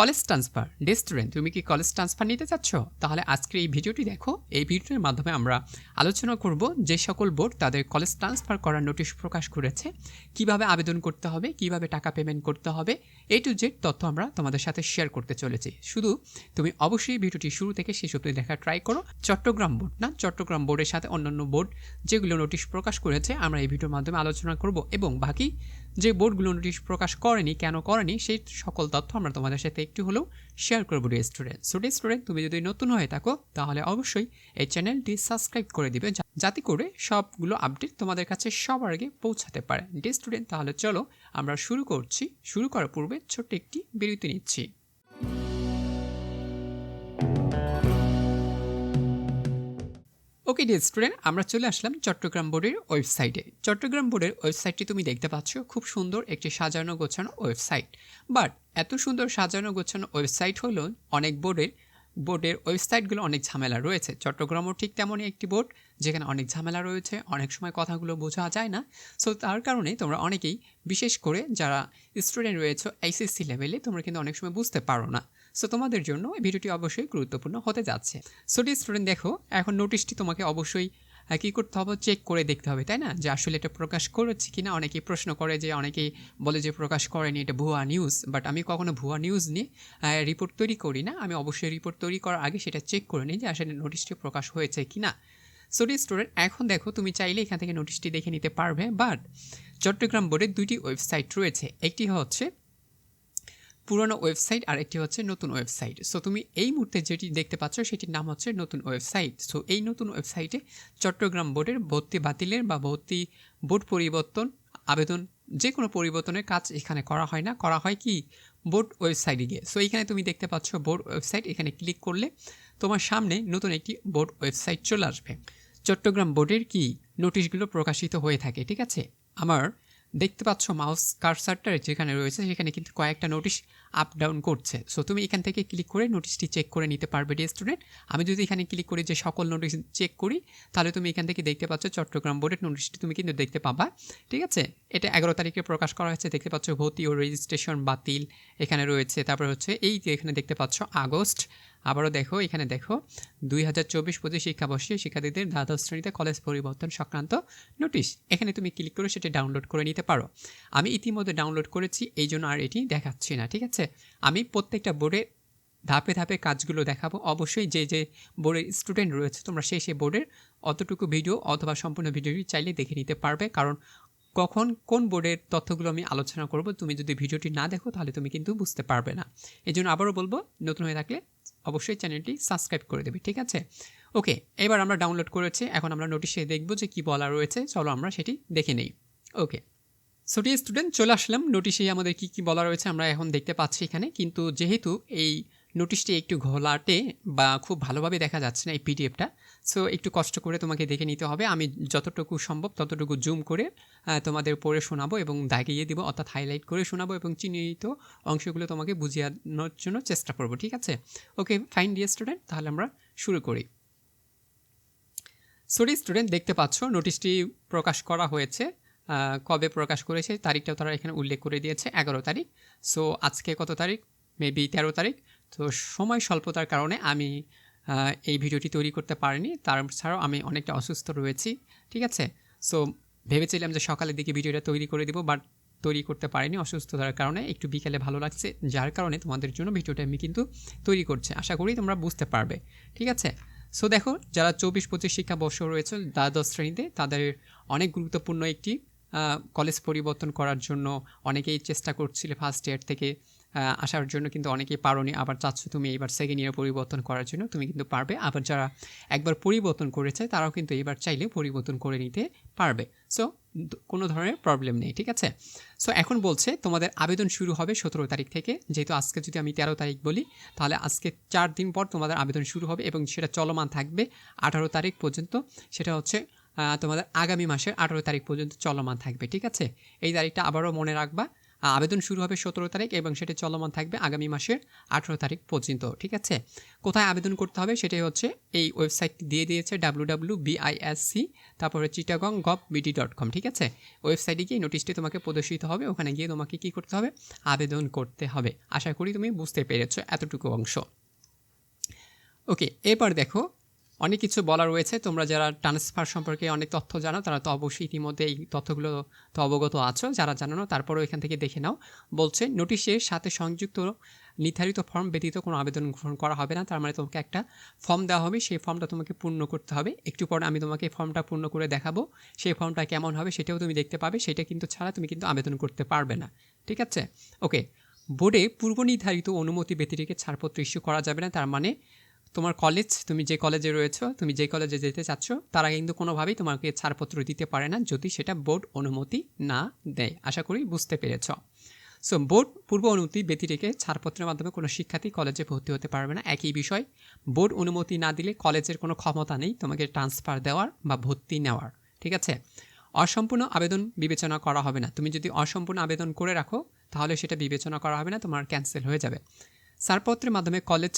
College transfer day student তুমি কি college transfer নিতে চাচ্ছ? তাহলে আজকের এই ভিডিওটি দেখো। এই ভিডিওটির মাধ্যমে আমরা আলোচনা করব যে সকল বোর্ড তাদের কলেজ ট্রান্সফার করার নোটিশ প্রকাশ করেছে, কীভাবে আবেদন করতে হবে, কীভাবে টাকা পেমেন্ট করতে হবে এ টু জেড তথ্য আমরা তোমাদের সাথে শেয়ার করতে চলেছি। শুধু তুমি অবশ্যই ভিডিওটি শুরু থেকে শেষ অবধি দেখা ট্রাই করো। চট্টগ্রাম বোর্ড, না? চট্টগ্রাম বোর্ডের সাথে অন্যান্য বোর্ড যেগুলো নোটিশ প্রকাশ করেছে, আমরা এই ভিডিওর মাধ্যমে আলোচনা করব এবং বাকি যে বোর্ডগুলো নোটিশ প্রকাশ করেনি, কেন করেনি, সেই সকল তথ্য আমরা তোমাদের সাথে একটু হলেও শেয়ার করব dear student so dear student তুমি যদি নতুন হয়ে থাকো, তাহলে অবশ্যই এই চ্যানেলটি সাবস্ক্রাইব করে দিবে যাতে করে সবগুলো আপডেট তোমাদের কাছে সবার আগে পৌঁছাতে পারে। ডে স্টুডেন্ট তাহলে চলো আমরা শুরু করছি। শুরু করার পূর্বে ছোট্ট একটি বিরতি নিচ্ছি। ওকে ডিয়ার স্টুডেন্ট আমরা চলে আসলাম চট্টগ্রাম বোর্ডের ওয়েবসাইটে। চট্টগ্রাম বোর্ডের ওয়েবসাইটটি তুমি দেখতে পাচ্ছ, খুব সুন্দর একটি সাজানো গোছানো ওয়েবসাইট। বাট এত সুন্দর সাজানো গোছানো ওয়েবসাইট হলো অনেক বোর্ডের বোর্ডের ওয়েবসাইটগুলো অনেক ঝামেলা রয়েছে। চট্টগ্রামও ঠিক তেমনই একটি বোর্ড, যেখানে অনেক ঝামেলা রয়েছে, অনেক সময় কথাগুলো বোঝা যায় না। সো তার কারণে তোমরা অনেকেই, বিশেষ করে যারা স্টুডেন্ট রয়েছে এইচএসসি লেভেলে তোমরা কিন্তু অনেক সময় বুঝতে পারো না। সো তোমাদের জন্য এই ভিডিওটি অবশ্যই গুরুত্বপূর্ণ হতে যাচ্ছে। সো ডি স্টুডেন্ট দেখো, এখন নোটিশটি তোমাকে অবশ্যই কী করতে হবে? চেক করে দেখতে হবে, তাই না? যে আসলে এটা প্রকাশ করেছে কি না অনেকেই প্রশ্ন করে যে, অনেকেই বলে যে প্রকাশ করেনি, এটা ভুয়া নিউজ বাট আমি কখনো ভুয়া নিউজ নিয়ে রিপোর্ট তৈরি করি না। আমি অবশ্যই রিপোর্ট তৈরি করার আগে সেটা চেক করে নিই যে আসলে নোটিশটি প্রকাশ হয়েছে কি না সো স্টুডেন্ট এখন দেখো, তুমি চাইলে এখান থেকে নোটিশটি দেখে নিতে পারবে। বাট চট্টগ্রাম বোর্ডের দুইটি ওয়েবসাইট রয়েছে। একটি হচ্ছে পুরনো ওয়েবসাইট আর একটি হচ্ছে নতুন ওয়েবসাইট। সো তুমি এই মুহূর্তে যেটি দেখতে পাচ্ছ, সেটির নাম হচ্ছে নতুন ওয়েবসাইট। সো এই নতুন ওয়েবসাইটে চট্টগ্রাম বোর্ডের ভর্তি বাতিলের বা ভর্তি বোর্ড পরিবর্তন আবেদন যে কোনো পরিবর্তনের কাজ এখানে করা হয় না। করা হয় কি? বোর্ড ওয়েবসাইটে গিয়ে। সো এখানে তুমি দেখতে পাচ্ছ বোর্ড ওয়েবসাইট। এখানে ক্লিক করলে তোমার সামনে নতুন একটি বোর্ড ওয়েবসাইট চলে আসবে। চট্টগ্রাম বোর্ডের কি? নোটিশগুলো প্রকাশিত হয়ে থাকে, ঠিক আছে? আমার দেখতে পাচ্ছ মাউস কারসারটা যেখানে রয়েছে, সেখানে কিন্তু কয়েকটা নোটিশ আপ ডাউন করছে। সো তুমি এখান থেকে ক্লিক করে নোটিশটি চেক করে নিতে পারবে ডিয়ার স্টুডেন্ট আমি যদি এখানে ক্লিক করি যে সকল নোটিশ চেক করি, তাহলে তুমি এখান থেকে দেখতে পাচ্ছ চট্টগ্রাম বোর্ডের নোটিশটি তুমি কিন্তু দেখতে পাবা। ঠিক আছে? এটা এগারো তারিখে প্রকাশ করা হয়েছে। দেখতে পাচ্ছ ভর্তি ও রেজিস্ট্রেশন বাতিল এখানে রয়েছে। তারপর হচ্ছে এই যে এখানে দেখতে পাচ্ছ আগস্ট। আবারও দেখো, এখানে দেখো, দুই হাজার চব্বিশ পঁচিশ শিক্ষাবর্ষে শিক্ষার্থীদের দ্বাদশ শ্রেণীতে কলেজ পরিবর্তন সংক্রান্ত নোটিশ। এখানে তুমি ক্লিক করে সেটা ডাউনলোড করে নিতে পারো। আমি ইতিমধ্যে ডাউনলোড করেছি, এই জন্য আর এটি দেখাচ্ছি না, ঠিক আছে? আমি প্রত্যেকটা বোর্ডে ধাপে ধাপে কাজগুলো দেখাবো। অবশ্যই যে যে বোর্ডের স্টুডেন্ট রয়েছে, তোমরা সেই সেই বোর্ডের অতটুকু ভিডিও অথবা সম্পূর্ণ ভিডিওটি চাইলে দেখে নিতে পারবে। কারণ কখন কোন বোর্ডের তথ্যগুলো আমি আলোচনা করব, তুমি যদি ভিডিওটি না দেখো, তাহলে তুমি কিন্তু বুঝতে পারবে না। এই জন্য আবারও বলব, নতুন হয়ে থাকলে অবশ্যই চ্যানেলটি সাবস্ক্রাইব করে দেবে, ঠিক আছে? ওকে, এবার আমরা ডাউনলোড করেছি, এখন আমরা নোটিশে দেখব যে কি বলা রয়েছে, চলো আমরা সেটি দেখে নেই। ওকে সোটি স্টুডেন্ট চলে আসলাম। নোটিশে আমাদের কি কি বলা রয়েছে আমরা এখন দেখতে পাচ্ছি এখানে, কিন্তু যেহেতু এই নোটিশটি একটু ঘোলাটে বা খুব ভালোভাবে দেখা যাচ্ছে না এই পিডিএফটা সো একটু কষ্ট করে তোমাকে দেখে নিতে হবে। আমি যতটুকু সম্ভব ততটুকু জুম করে তোমাদের পড়ে শোনাবো এবং দাগিয়ে দিব, অর্থাৎ হাইলাইট করে শোনাবো এবং চিহ্নিত অংশগুলো তোমাকে বুঝিয়ানোর জন্য চেষ্টা করব, ঠিক আছে? ওকে ফাইন ডিয়ার স্টুডেন্ট তাহলে আমরা শুরু করি। সরি স্টুডেন্ট দেখতে পাচ্ছ নোটিশটি প্রকাশ করা হয়েছে। কবে প্রকাশ করেছে, তারিখটাও তারা এখানে উল্লেখ করে দিয়েছে, এগারো তারিখ। সো আজকে কত তারিখ? মেবি তেরো তারিখ। তো সময় স্বল্পতার কারণে আমি এই ভিডিওটি তৈরি করতে পারিনি। তাছাড়াও আমি অনেকটা অসুস্থ রয়েছি, ঠিক আছে? সো ভেবেছিলাম যে সকালের দিকে ভিডিওটা তৈরি করে দিব বাট তৈরি করতে পারিনি অসুস্থতার কারণে। একটু বিকেলে ভালো লাগছে, যার কারণে তোমাদের জন্য ভিডিওটা আমি কিন্তু তৈরি করছি। আশা করি তোমরা বুঝতে পারবে, ঠিক আছে? সো দেখো, যারা চব্বিশ পঁচিশ শিক্ষাবর্ষ রয়েছে, দ্বাদশ শ্রেণীতে, তাদের অনেক গুরুত্বপূর্ণ একটি কলেজ পরিবর্তন করার জন্য অনেকেই চেষ্টা করছিলে ফার্স্ট ইয়ার থেকে। আসার জন্য কিন্তু অনেকেই পারোনি। আবার চাচ্ছ তুমি এবার সেকেন্ড ইয়ার পরিবর্তন করার জন্য, তুমি কিন্তু পারবে। আবার যারা একবার পরিবর্তন করেছে, তারাও কিন্তু এবার চাইলে পরিবর্তন করে নিতে পারবে। সো কোনো ধরনের প্রবলেম নেই, ঠিক আছে? সো এখন বলছে, তোমাদের আবেদন শুরু হবে সতেরো তারিখ থেকে। যেহেতু আজকে যদি আমি তেরো তারিখ বলি, তাহলে আজকে চার দিন পর তোমাদের আবেদন শুরু হবে এবং সেটা চলমান থাকবে আঠারো তারিখ পর্যন্ত। সেটা হচ্ছে তোমাদের আগামী মাসের আঠারো তারিখ পর্যন্ত চলমান থাকবে, ঠিক আছে? এই তারিখটা আবারও মনে রাখবা। আবেদন শুরু হবে সতেরো তারিখ এবং সেটি চলমান থাকবে আগামী মাসের আঠেরো তারিখ পর্যন্ত, ঠিক আছে? কোথায় আবেদন করতে হবে সেটাই হচ্ছে এই ওয়েবসাইটটি দিয়ে দিয়েছে ডাব্লু ডাব্লু বিআইএসসি তারপরে Chittagong gov BD dot com, ঠিক আছে? ওয়েবসাইটে গিয়ে নোটিশটি তোমাকে প্রদর্শিত হবে, ওখানে গিয়ে তোমাকে কী করতে হবে? আবেদন করতে হবে। আশা করি তুমি বুঝতে পেরেছ এতটুকু অংশ। ওকে এবার দেখো অনেক কিছু বলা রয়েছে। তোমরা যারা ট্রান্সফার সম্পর্কে অনেক তথ্য জানো, তারা তো অবশ্যই ইতিমধ্যে এই তথ্যগুলো তো অবগত আছো। যারা জানো না, তারপরেও এখান থেকে দেখে নাও। বলছে, নোটিশের সাথে সংযুক্ত নির্ধারিত ফর্ম ব্যতীত কোনো আবেদন গ্রহণ করা হবে না। তার মানে তোমাকে একটা ফর্ম দেওয়া হবে। সেই ফর্মটা তোমাকে পূর্ণ করতে হবে। একটু পর আমি তোমাকে ফর্মটা পূর্ণ করে দেখাবো। সেই ফর্মটা কেমন হবে সেটাও তুমি দেখতে পাবে। সেটা কিন্তু ছাড়া তুমি কিন্তু আবেদন করতে পারবে না। ঠিক আছে? ওকে। বোর্ডে পূর্ব নির্ধারিত অনুমতি ব্যতিরেকে ছাড়পত্র ইস্যু করা যাবে না। তার মানে তোমার কলেজ তুমি যে কলেজে রয়েছো, তুমি যে কলেজে যেতে চাচ্ছ, তারা কিন্তু কোনোভাবেই তোমাকে ছাড়পত্র দিতে পারে না যদি সেটা বোর্ড অনুমতি না দেয়। আশা করি বুঝতে পেরেছ। সো বোর্ড, পূর্ব অনুমতি ব্যতিরেকে ছাড়পত্রের মাধ্যমে কোনো শিক্ষার্থী কলেজে ভর্তি হতে পারবে না। একই বিষয়, বোর্ড অনুমতি না দিলে কলেজের কোনো ক্ষমতা নেই তোমাকে ট্রান্সফার দেওয়ার বা ভর্তি নেওয়ার, ঠিক আছে? অসম্পূর্ণ আবেদন বিবেচনা করা হবে না। তুমি যদি অসম্পূর্ণ আবেদন করে রাখো, তাহলে সেটা বিবেচনা করা হবে না, তোমার ক্যান্সেল হয়ে যাবে। ছাড়পত্রের মাধ্যমে কলেজ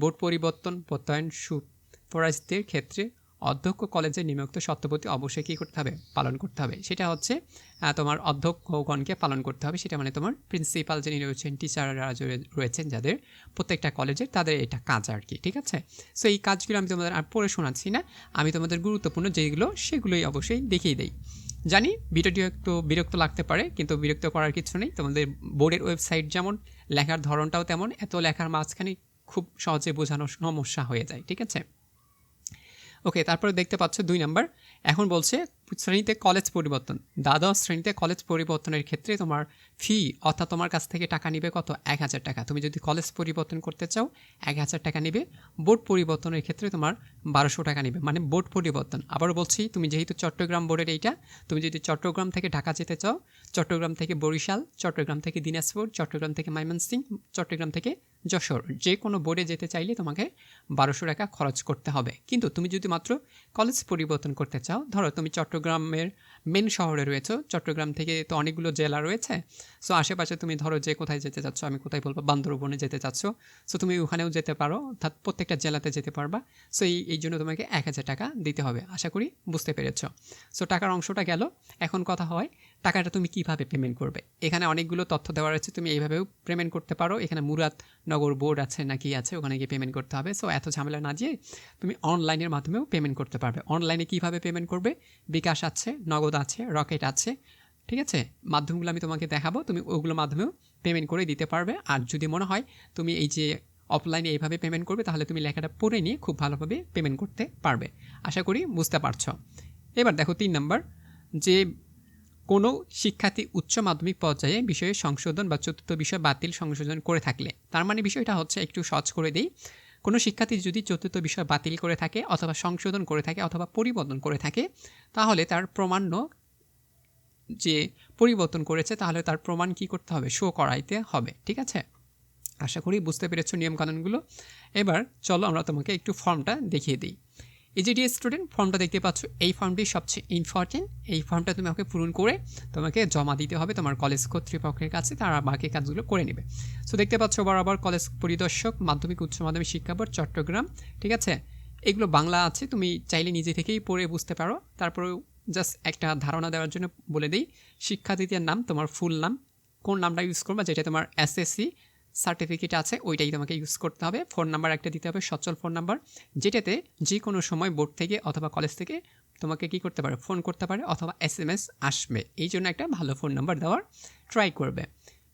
বোর্ড পরিবর্তন প্রত্যয়ন সুপরাজিতের ক্ষেত্রে অধ্যক্ষ কলেজে নিযুক্ত সত্যপতি অবশ্যই কী করতে হবে? পালন করতে হবে। সেটা হচ্ছে তোমার অধ্যক্ষগণকে পালন করতে হবে। সেটা মানে তোমার প্রিন্সিপাল যিনি রয়েছেন টিচাররা রয়েছেন যাদের, প্রত্যেকটা কলেজের তাদের এটা কাজ আর কি, ঠিক আছে? সো এই কাজগুলো আমি তোমাদের আর পড়ে শোনাচ্ছি না। আমি তোমাদের গুরুত্বপূর্ণ যেগুলো, সেগুলোই অবশ্যই দেখিয়ে দিই। জানি ভিডিওটি একটু বিরক্ত লাগতে পারে, কিন্তু বিরক্ত করার কিছু নেই। তোমাদের বোর্ডের ওয়েবসাইট যেমন, লেখার ধরনটাও তেমন। এত লেখার মাঝখানে খুব সহজে বোঝানো সমস্যা হয়ে যায়, ঠিক আছে? ওকে তারপরে দেখতে পাচ্ছ দুই নাম্বার এখন বলছে শ্রেণীতে কলেজ পরিবর্তন। দ্বাদশ শ্রেণীতে কলেজ পরিবর্তনের ক্ষেত্রে তোমার ফি অর্থাৎ তোমার কাছ থেকে টাকা নিবে কত? এক হাজার টাকা। তুমি যদি কলেজ পরিবর্তন করতে চাও, এক হাজার টাকা নিবে। বোর্ড পরিবর্তনের ক্ষেত্রে তোমার বারোশো টাকা নিবে। মানে বোর্ড পরিবর্তন। আবারও বলছি, তুমি যেহেতু চট্টগ্রাম বোর্ডের এইটা, তুমি যদি চট্টগ্রাম থেকে ঢাকা যেতে চাও, চট্টগ্রাম থেকে বরিশাল, চট্টগ্রাম থেকে দিনাজপুর, চট্টগ্রাম থেকে ময়মনসিংহ, চট্টগ্রাম থেকে যশোর, যে কোনো বোর্ডে যেতে চাইলে তোমাকে বারোশো টাকা খরচ করতে হবে। কিন্তু তুমি যদি মাত্র কলেজ পরিবর্তন করতে চাও, ধরো তুমি চট্টগ্রামের মেন শহরে রয়েছে। চট্টগ্রাম থেকে তো অনেকগুলো জেলা রয়েছে। সো আশেপাশে তুমি ধরো যে কোথায় যেতে চাচ্ছ, আমি কোথায় বলব? বান্দরবনে যেতে চাচ্ছ। সো তুমি ওখানেও যেতে পারো, অর্থাৎ প্রত্যেকটা জেলাতে যেতে পারবা। সো এই এই জন্য তোমাকে এক হাজার টাকা দিতে হবে। আশা করি বুঝতে পেরেছ। সো টাকার অংশটা গেল। এখন কথা হয় টাকাটা তুমি কীভাবে পেমেন্ট করবে? এখানে অনেকগুলো তথ্য দেওয়া রয়েছে, তুমি এইভাবেও পেমেন্ট করতে পারো। এখানে মুরাদ নগর বোর্ড আছে নাকি আছে, ওখানে গিয়ে পেমেন্ট করতে হবে। সো এত ঝামেলা না দিয়ে তুমি অনলাইনের মাধ্যমেও পেমেন্ট করতে পারবে। অনলাইনে কীভাবে পেমেন্ট করবে? বিকাশ আছে, নগদ আছে, রকেট আছে, ঠিক আছে? মাধ্যমগুলো আমি তোমাকে দেখাবো, তুমি ওগুলোর মাধ্যমেও পেমেন্ট করে দিতে পারবে। আর যদি মনে হয় তুমি এই যে অফলাইনে এইভাবে পেমেন্ট করবে, তাহলে তুমি লেখাটা পড়ে নিয়ে খুব ভালোভাবে পেমেন্ট করতে পারবে। আশা করি বুঝতে পারছ। এবার দেখো তিন নম্বর যে কোনো শিক্ষার্থী উচ্চ মাধ্যমিক পর্যায়ে বিষয়ে সংশোধন বা চতুর্থ বিষয় বাতিল সংশোধন করে থাকলে, তার মানে বিষয়টা হচ্ছে একটু সহজ করে দিই, কোনো শিক্ষার্থী যদি চতুর্থ বিষয় বাতিল করে থাকে অথবা সংশোধন করে থাকে অথবা পরিবর্তন করে থাকে, তাহলে তার প্রমাণ্য যে পরিবর্তন করেছে, তাহলে তার প্রমাণ কি করতে হবে? শো করাইতে হবে, ঠিক আছে? আশা করি বুঝতে পেরেছ নিয়মকানুনগুলো। এবার চলো আমরা তোমাকে একটু ফর্মটা দেখিয়ে দিই। ইজিডি স্টুডেন্ট ফর্মটা দেখতে পাচ্ছ, এই ফর্মটি সবচেয়ে ইম্পর্টেন্ট এই ফর্মটা তুমি আমাকে পূরণ করে তোমাকে জমা দিতে হবে তোমার কলেজ কর্তৃপক্ষের কাছে, তারা বাকি কাজগুলো করে নেবে। সো দেখতে পাচ্ছ বরাবর কলেজ পরিদর্শক, মাধ্যমিক, উচ্চ মাধ্যমিক শিক্ষা বোর্ড, চট্টগ্রাম, ঠিক আছে? এগুলো বাংলা আছে, তুমি চাইলে নিজে থেকেই পড়ে বুঝতে পারো। তারপরেও জাস্ট একটা ধারণা দেওয়ার জন্য বলে দিই, শিক্ষার্থীদের নাম, তোমার ফুল নাম কোন নামটা ইউজ করবা, যেটা তোমার এসএসসি সার্টিফিকেট আছে, ওইটাই তোমাকে ইউজ করতে হবে। ফোন নাম্বার একটা দিতে হবে, সচল ফোন নাম্বার যেটাতে যে কোনো সময় বোর্ড থেকে অথবা কলেজ থেকে তোমাকে কি করতে পারে ফোন করতে পারে অথবা এস এম এস আসবে। এই জন্য একটা ভালো ফোন নাম্বার দেওয়ার ট্রাই করবে।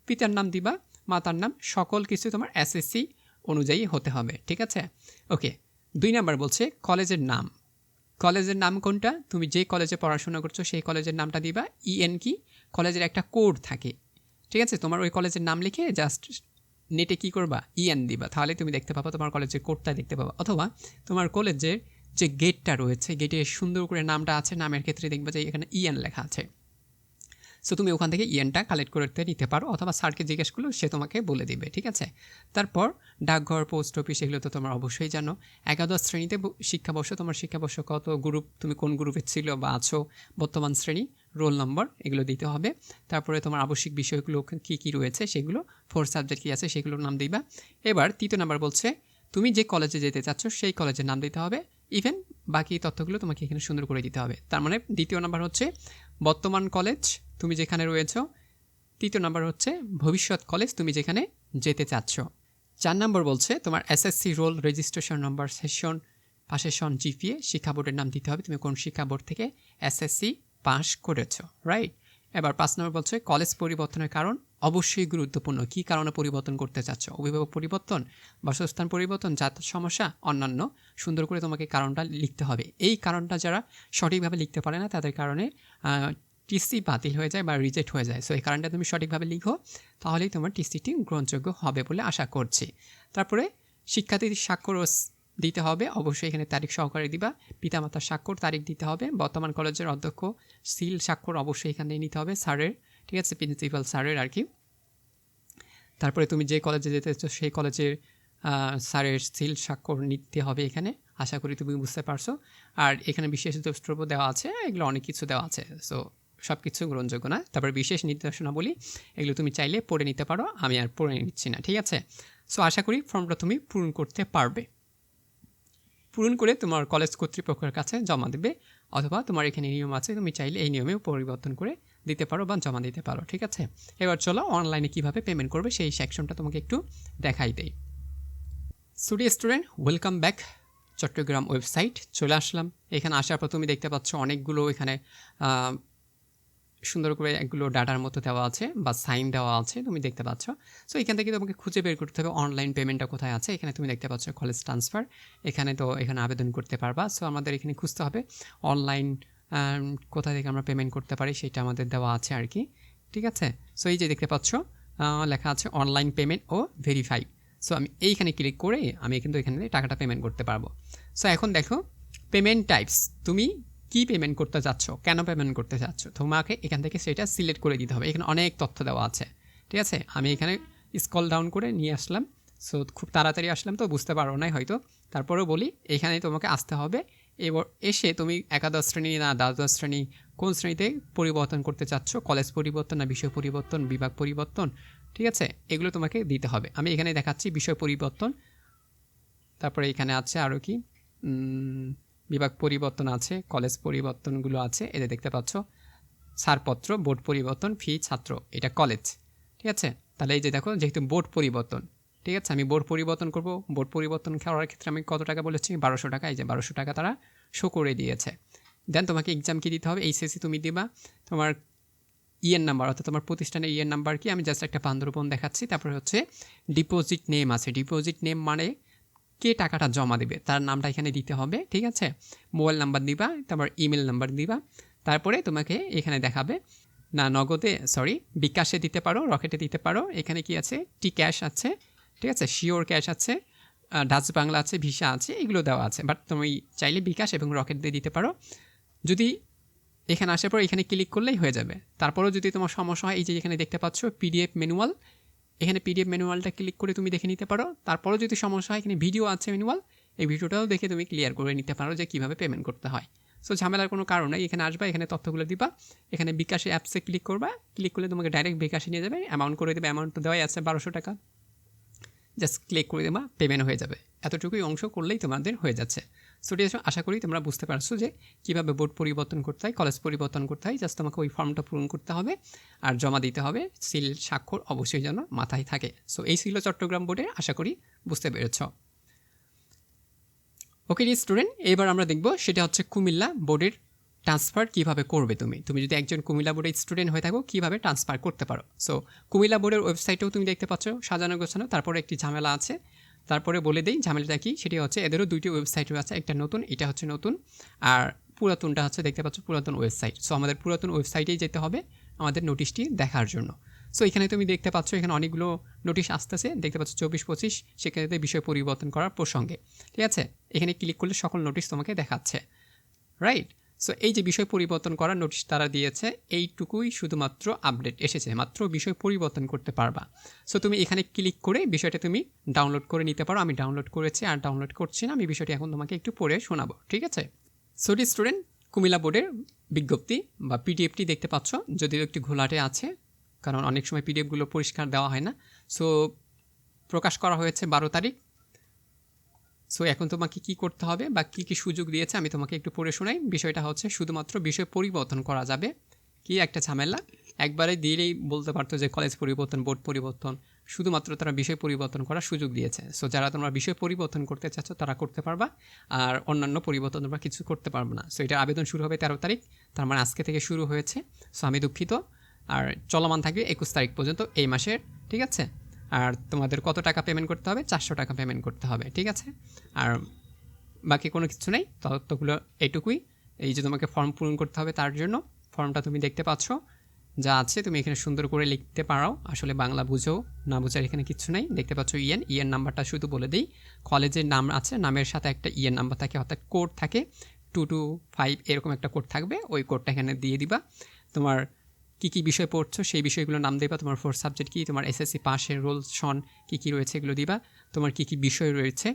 পিতার নাম দিবা, মাতার নাম, সকল কিছু তোমার এসএসসি অনুযায়ী হতে হবে, ঠিক আছে? ওকে দুই নাম্বার বলছে কলেজের নাম। কলেজের নাম কোনটা? তুমি যে কলেজে পড়াশোনা করছ, সেই কলেজের নামটা দিবা। ইএন কি? কলেজের একটা কোড থাকে, ঠিক আছে? তোমার ওই কলেজের নাম লিখে জাস্ট নেটে কী করবা? ইএন দিবা। তাহলে তুমি দেখতে পাবা তোমার কলেজের কোডটা দেখতে পাবা। অথবা তোমার কলেজের যে গেটটা রয়েছে গেটে সুন্দর করে নামটা আছে, নামের ক্ষেত্রে দেখবা যে এখানে ইএন লেখা আছে। সো তুমি ওখান থেকে ইএনটা কালেক্ট করতে নিতে পারো অথবা স্যারকে জিজ্ঞেস করলেও সে তোমাকে বলে দিবে, ঠিক আছে? তারপর ডাকঘর পোস্ট অফিস এগুলো তো তোমার অবশ্যই জানো। একাদশ শ্রেণীতে শিক্ষাবর্ষ, তোমার শিক্ষাবর্ষ কত? গ্রুপ তুমি কোন গ্রুপে ছিল বা আছো? বর্তমান শ্রেণি? রোল নম্বর এগুলো দিতে হবে। তারপরে তোমার আবশ্যিক বিষয়গুলো কী কী রয়েছে সেগুলো ফোর সাবজেক্ট কী আছে সেগুলোর নাম দিবা। এবার তৃতীয় নাম্বার বলছে, তুমি যে কলেজে যেতে চাচ্ছ সেই কলেজের নাম দিতে হবে। ইভেন বাকি তথ্যগুলো তোমাকে এখানে সুন্দর করে দিতে হবে। তার মানে দ্বিতীয় নাম্বার হচ্ছে, বর্তমান কলেজ তুমি যেখানে রয়েছ। তৃতীয় নাম্বার হচ্ছে, ভবিষ্যৎ কলেজ তুমি যেখানে যেতে চাচ্ছ। চার নম্বর বলছে, তোমার SSC roll registration number session পাশেশন GPA শিক্ষা বোর্ডের নাম দিতে হবে। তুমি কোন শিক্ষা বোর্ড থেকে এসএসসি পাস করেছ রাইট এবার পাঁচ নম্বর বলছে কলেজ পরিবর্তনের কারণ অবশ্যই গুরুত্বপূর্ণ। কী কারণে পরিবর্তন করতে চাচ্ছ? অভিভাবক পরিবর্তন, বাসস্থান পরিবর্তন যাতায়াত সমস্যা, অন্যান্য। সুন্দর করে তোমাকে কারণটা লিখতে হবে। এই কারণটা যারা সঠিকভাবে লিখতে পারে না, তাদের কারণে টিসি বাতিল হয়ে যায় বা রিজেক্ট হয়ে যায়। সো এই কারণটা তুমি সঠিকভাবে লিখো, তাহলেই তোমার টিসিটি গ্রহণযোগ্য হবে বলে আশা করছি। তারপরে শিক্ষার্থীর স্বাক্ষর দিতে হবে। অবশ্যই এখানে তারিখ সহকারে দিবা। পিতামাতার স্বাক্ষর তারিখ দিতে হবে। বর্তমান কলেজের অধ্যক্ষ সিল স্বাক্ষর অবশ্যই এখানে নিতে হবে স্যারের। ঠিক আছে? প্রিন্সিপাল স্যারের আর কি। তারপরে তুমি যে কলেজে যেতে সেই কলেজের স্যারের সিল স্বাক্ষর নিতে হবে এখানে। আশা করি তুমি বুঝতে পারছ। আর এখানে বিশেষ দ্রষ্টব্য দেওয়া আছে, এগুলো অনেক কিছু দেওয়া আছে। সো সব কিছু গ্রহণযোগ্য না। তারপরে বিশেষ নির্দেশনা বলি এগুলো তুমি চাইলে পড়ে নিতে পারো। আমি আর পড়ে নিচ্ছি না। ঠিক আছে? সো, আশা করি ফর্মটা তুমি পূরণ করতে পারবে। পূরণ করে তোমার কলেজ কর্তৃপক্ষের কাছে জমা দেবে, অথবা তোমার এখানে নিয়ম আছে, তুমি চাইলে এই নিয়মেও পরিবর্তন করে দিতে পারো বা জমা দিতে পারো, ঠিক আছে? এবার চলো অনলাইনে কীভাবে পেমেন্ট করবে সেই সেকশনটা তোমাকে একটু দেখাই দেয় সুডি student welcome back Chattogram website চলে আসলাম। এখানে আসার পর তুমি দেখতে পাচ্ছ অনেকগুলো এখানে সুন্দর করে এগুলো ডাটার মতো দেওয়া আছে বা সাইন দেওয়া আছে, তুমি দেখতে পাচ্ছ। সো এখান থেকে তোমাকে খুঁজে বের করতে হবে অনলাইন পেমেন্টটা কোথায় আছে। এখানে তুমি দেখতে পাচ্ছ কলেজ ট্রান্সফার এখানে তো এখানে আবেদন করতে পারবা। সো আমাদের এখানে খুঁজতে হবে অনলাইন কোথা থেকে আমরা পেমেন্ট করতে পারি সেটা আমাদের দেওয়া আছে আর কি। ঠিক আছে? সো এই যে দেখতে পাচ্ছ লেখা আছে অনলাইন পেমেন্ট ও ভেরিফাই সো আমি এইখানে ক্লিক করে আমি কিন্তু এখানে টাকাটা পেমেন্ট করতে পারব। সো এখন দেখো পেমেন্ট টাইপস তুমি কি পেমেন্ট করতে চাচ্ছ? কেন পেমেন্ট করতে চাচ্ছ? তোমাকে এখান থেকে সেটা সিলেক্ট করে দিতে হবে। এখানে অনেক তথ্য দেওয়া আছে। ঠিক আছে? আমি এখানে স্কল ডাউন করে নিয়ে আসলাম। সো খুব তাড়াতাড়ি আসলাম তো, বুঝতে পারো নাই হয়তো। তারপরেও বলি, এখানে তোমাকে আসতে হবে। এবার এসে তুমি একাদশ শ্রেণি না দ্বাদশ শ্রেণি কোন শ্রেণীতে পরিবর্তন করতে চাচ্ছ? কলেজ পরিবর্তন না বিষয় পরিবর্তন, বিভাগ পরিবর্তন? ঠিক আছে? এগুলো তোমাকে দিতে হবে। আমি এখানে দেখাচ্ছি বিষয় পরিবর্তন। তারপরে এখানে আছে আরও কি? বিভাগ পরিবর্তন আছে কলেজ পরিবর্তনগুলো আছে এদের দেখতে পাচ্ছ, ছাড়পত্র বোর্ড পরিবর্তন ফি ছাত্র, এটা কলেজ ঠিক আছে? তাহলে এই যে দেখো, যেহেতু বোর্ড পরিবর্তন, ঠিক আছে? আমি বোর্ড পরিবর্তন করব বোর্ড পরিবর্তন করার ক্ষেত্রে আমি কত টাকা বলেছি? বারোশো টাকা, এই যে বারোশো টাকা তারা শো করে দিয়েছে। দেন তোমাকে এক্সাম কি দিতে হবে? এইচএসসি তুমি দিবা। তোমার ইএন নাম্বার অর্থাৎ তোমার প্রতিষ্ঠানের ইএন নাম্বার কি? আমি জাস্ট একটা বান্দরবন দেখাচ্ছি। তারপরে হচ্ছে ডিপোজিট নেম আছে। ডিপোজিট নেম মানে কে টাকাটা জমা দেবে? তার নামটা এখানে দিতে হবে, ঠিক আছে? মোবাইল নাম্বার দিবা, তারপর ইমেল নাম্বার দিবা, তারপরে তোমাকে এখানে দেখাবে, না, নগদে সরি বিকাশে দিতে পারো, রকেটে দিতে পারো, এখানে কি আছে? টি ক্যাশ আছে, ঠিক আছে? শিওর ক্যাশ আছে ডাচ বাংলা আছে, ভিসা আছে, এগুলো দেওয়া আছে। বাট তুমি চাইলে বিকাশ এবং রকেট দিয়ে দিতে পারো। যদি এখানে আসার পর এখানে ক্লিক করলেই হয়ে যাবে। তারপরেও যদি তোমার সমস্যা হয়, এই যে এখানে দেখতে পাচ্ছ, পিডিএফ ম্যানুয়াল এখানে পিডিএফ ম্যানুয়ালটা ক্লিক করে তুমি দেখে নিতে পারো। তারপরেও যদি সমস্যা হয়, এখানে ভিডিও আছে ম্যানুয়াল এই ভিডিওটাও দেখে তুমি ক্লিয়ার করে নিতে পারো যে কীভাবে পেমেন্ট করতে হয়। সো ঝামেলার কোনো কারণ নেই, এখানে আসবা, এখানে তথ্যগুলো দিবা। এখানে বিকাশে অ্যাপসে ক্লিক করবা। ক্লিক করলে তোমাকে ডাইরেক্ট বিকাশে নিয়ে যাবে। অ্যামাউন্ট করে দেবে অ্যামাউন্ট দেওয়াই আছে, বারোশো টাকা। জাস্ট ক্লিক করে দেবা পেমেন্ট হয়ে যাবে। এতটুকুই অংশ করলেই তোমাদের হয়ে যাচ্ছে। সো ঠিক আশা করি তোমরা বুঝতে পারছ যে কীভাবে বোর্ড পরিবর্তন করতে হয়, কলেজ পরিবর্তন করতে হয়। জাস্ট তোমাকে ওই ফর্মটা পূরণ করতে হবে আর জমা দিতে হবে। সিল, স্বাক্ষর অবশ্যই যেন মাথায় থাকে। সো এই ছিল চট্টগ্রাম বোর্ডে আশা করি বুঝতে পেরেছ। ওকে স্টুডেন্ট এবার আমরা দেখব সেটা হচ্ছে কুমিল্লা বোর্ডের ট্রান্সফার কীভাবে করবে তুমি। তুমি যদি একজন কুমিল্লা বোর্ডের স্টুডেন্ট হয়ে থাকো, কীভাবে ট্রান্সফার করতে পারো? সো কুমিল্লা বোর্ডের ওয়েবসাইটেও তুমি দেখতে পাচ্ছ সাজানো গোছানো, তারপরে একটি ঝামেলা আছে। তারপরে বলে দেই, ঝামেলাটা কি? সেটি হচ্ছে এদেরও দুইটি ওয়েবসাইট আছে একটা নতুন, এটা হচ্ছে নতুন, আর পুরাতনটা হচ্ছে দেখতে পাচ্ছ পুরাতন ওয়েবসাইট সো আমাদের পুরাতন ওয়েবসাইটেই যেতে হবে আমাদের নোটিশটি দেখার জন্য। সো এখানে তুমি দেখতে পাচ্ছ এখানে অনেকগুলো নোটিশ আসতেছে, দেখতে পাচ্ছ চব্বিশ পঁচিশ সেক্ষেত্রে বিষয় পরিবর্তন করার প্রসঙ্গে। ঠিক আছে? এখানে ক্লিক করলে সকল নোটিশ তোমাকে দেখাচ্ছে। রাইট সো এই যে বিষয় পরিবর্তন করার নোটিশ তারা দিয়েছে, এইটুকুই শুধুমাত্র আপডেট এসেছে, মাত্র বিষয় পরিবর্তন করতে পারবা। সো তুমি এখানে ক্লিক করে বিষয়টা তুমি ডাউনলোড করে নিতে পারো। আমি ডাউনলোড করেছি, আর ডাউনলোড করছি না, আমি বিষয়টি এখন তোমাকে একটু পড়ে শোনাবো, ঠিক আছে? সো স্টুডেন্ট কুমিল্লা বোর্ডের বিজ্ঞপ্তি বা পিডিএফটি দেখতে পাচ্ছ, যদিও একটু ঘোলাটে আছে, কারণ অনেক সময় পিডিএফগুলো পরিষ্কার দেওয়া হয় না। সো প্রকাশ করা হয়েছে বারো তারিখ সো এখন তোমাকে কি করতে হবে বা কী কী সুযোগ দিয়েছে আমি তোমাকে একটু পড়ে শোনাই। বিষয়টা হচ্ছে শুধুমাত্র বিষয় পরিবর্তন করা যাবে। কি একটা ঝামেলা? একবারে দিলেই বলতে পারতো যে কলেজ পরিবর্তন বোর্ড পরিবর্তন, শুধুমাত্র তারা বিষয় পরিবর্তন করার সুযোগ দিয়েছে। সো যারা তোমরা বিষয় পরিবর্তন করতে চাচ্ছ তারা করতে পারবা, আর অন্যান্য পরিবর্তন তোমরা কিছু করতে পারবে না। সো এটার আবেদন শুরু হবে তেরো তারিখ, তার মানে আজকে থেকে শুরু হয়েছে। সো আমি দুঃখিত, আর চলমান থাকবে একুশ তারিখ পর্যন্ত এই মাসের, ঠিক আছে? আর তোমাদের কত টাকা পেমেন্ট করতে হবে? চারশো টাকা পেমেন্ট করতে হবে, ঠিক আছে? আর বাকি কোনো কিছু নেই, ততগুলো এইটুকুই এই যে তোমাকে ফর্ম পূরণ করতে হবে তার জন্য। ফর্মটা তুমি দেখতে পাচ্ছ, যা আছে তুমি এখানে সুন্দর করে লিখতে পারো। আসলে বাংলা বুঝো, না বোঝার এখানে কিছু নেই। দেখতে পাচ্ছ ইএন ইএন নাম্বারটা শুধু বলে দিই। কলেজের নাম আছে, নামের সাথে একটা ইএন নাম্বার থাকে, অর্থাৎ কোড থাকে। টু টু ফাইভ এরকম একটা কোড থাকবে, ওই কোডটা এখানে দিয়ে দিবা। তোমার কী কী বিষয় পড়ছো? সেই বিষয়গুলো নাম দেবা। তোমার ফোর সাবজেক্ট কী? তোমার এসএসসি পাশের রোল সন কী কী রয়েছে এগুলো দিবা। তোমার কী কী বিষয় রয়েছে?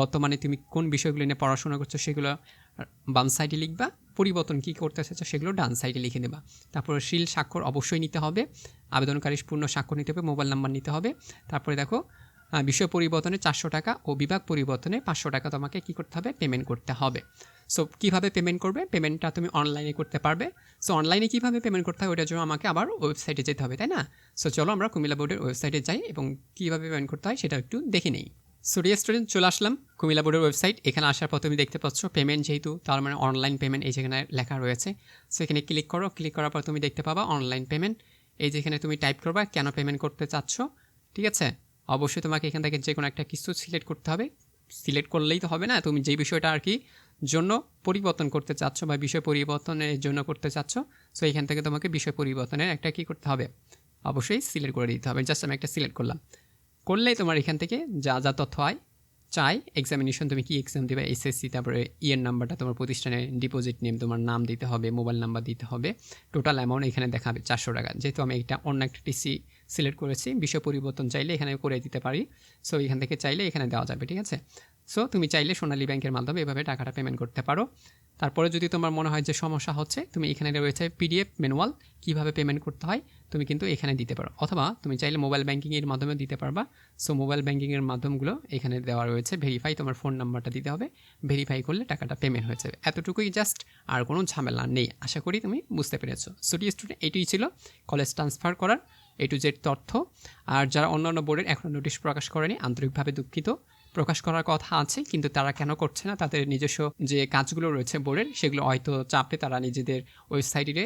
বর্তমানে তুমি কোন বিষয়গুলো নিয়ে পড়াশোনা করছ সেগুলো বাম সাইডে লিখবা। পরিবর্তন কী করতে চাচ্ছ সেগুলো ডান সাইডে লিখে দেবা তারপরে শিল স্বাক্ষর অবশ্যই নিতে হবে। আবেদনকারী পূর্ণ স্বাক্ষর নিতে হবে, মোবাইল নাম্বার নিতে হবে। তারপরে দেখো বিষয় পরিবর্তনে চারশো টাকা ও বিভাগ পরিবর্তনে পাঁচশো টাকা তোমাকে কী করতে হবে? পেমেন্ট করতে হবে। সো কীভাবে পেমেন্ট করবে? পেমেন্টটা তুমি অনলাইনে করতে পারবে। সো অনলাইনে কীভাবে পেমেন্ট করতে হয়? ওটার জন্য আমাকে আবার ওয়েবসাইটে যেতে হবে, তাই না? সো চলো আমরা কুমিল্লা বোর্ডের ওয়েবসাইটে যাই এবং কীভাবে পেমেন্ট করতে হয় সেটা একটু দেখে নেই। সো স্টুডেন্ট চলে আসলাম কুমিল্লা বোর্ডের ওয়েবসাইট এখানে আসার পর তুমি দেখতে পাচ্ছ পেমেন্ট যেহেতু, তার মানে অনলাইন পেমেন্ট এই যেখানে লেখা রয়েছে। সো এখানে ক্লিক করো। ক্লিক করার পর তুমি দেখতে পাবা অনলাইন পেমেন্ট এই যেখানে তুমি টাইপ করবা, কেন পেমেন্ট করতে চাচ্ছ? ঠিক আছে? অবশ্যই তোমাকে এখান থেকে যে কোনো একটা কিছু সিলেক্ট করতে হবে। সিলেক্ট করলেই তো হবে না? তুমি যেই বিষয়টা আর কি জন্য পরিবর্তন করতে চাচ্ছ বা বিষয় পরিবর্তনের জন্য করতে চাচ্ছ সো এখান থেকে তোমাকে বিষয় পরিবর্তনের একটা কি করতে হবে? অবশ্যই সিলেক্ট করে দিতে হবে। জাস্ট আমি একটা সিলেক্ট করলাম। করলেই তোমার এখান থেকে যা যা তথ্য হয় চাই এক্সামিনেশন তুমি কি এক্সাম দেবে? এসএসসি তারপরে ইয়ের নাম্বারটা তোমার প্রতিষ্ঠানের ডিপোজিট নেম তোমার নাম দিতে হবে মোবাইল নাম্বার দিতে হবে। টোটাল অ্যামাউন্ট এখানে দেখাবে চারশো টাকা। যেহেতু আমি এটা অন্য একটা টিসি সিলেক্ট করেছি। বিষয় পরিবর্তন চাইলে এখানে করে দিতে পারি। সো এখান থেকে চাইলে এখানে দেওয়া যাবে, ঠিক আছে? সো তুমি চাইলে সোনালী ব্যাংকের মাধ্যমে এভাবে টাকাটা পেমেন্ট করতে পারো। তারপরে যদি তোমার মনে হয় যে সমস্যা হচ্ছে, তুমি এখানে রয়েছে পিডিএফ ম্যানুয়াল কীভাবে পেমেন্ট করতে হয়, তুমি কিন্তু এখানে দিতে পারো। অথবা তুমি চাইলে মোবাইল ব্যাঙ্কিংয়ের মাধ্যমে দিতে পারবা। সো মোবাইল ব্যাঙ্কিংয়ের মাধ্যমগুলো এখানে দেওয়া রয়েছে। ভেরিফাই তোমার ফোন নাম্বারটা দিতে হবে। ভেরিফাই করলে টাকাটা পেমেন্ট হয়ে যাবে। এতটুকুই জাস্ট আর কোনো ঝামেলা নেই। আশা করি তুমি বুঝতে পেরেছ। সুটি স্টুডেন্ট এটাই ছিল কলেজ ট্রান্সফার করার। এ টু জেড তথ্য। আর যারা অন্যান্য বোর্ডের এখনও নোটিশ প্রকাশ করেনি, আন্তরিকভাবে দুঃখিত। প্রকাশ করার কথা আছে, কিন্তু তারা কেন করছে না? তাদের নিজস্ব যে কাজগুলো রয়েছে বোর্ডের, সেগুলো হয়তো চাপে তারা নিজেদের ওয়েবসাইটে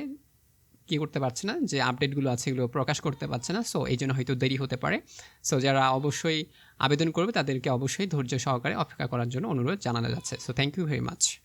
কী করতে পারছে না, যে আপডেটগুলো আছে এগুলো প্রকাশ করতে পারছে না। সো এই জন্য হয়তো দেরি হতে পারে। সো যারা অবশ্যই আবেদন করবে, তাদেরকে অবশ্যই ধৈর্য সহকারে অপেক্ষা করার জন্য অনুরোধ জানানো যাচ্ছে। So thank you very much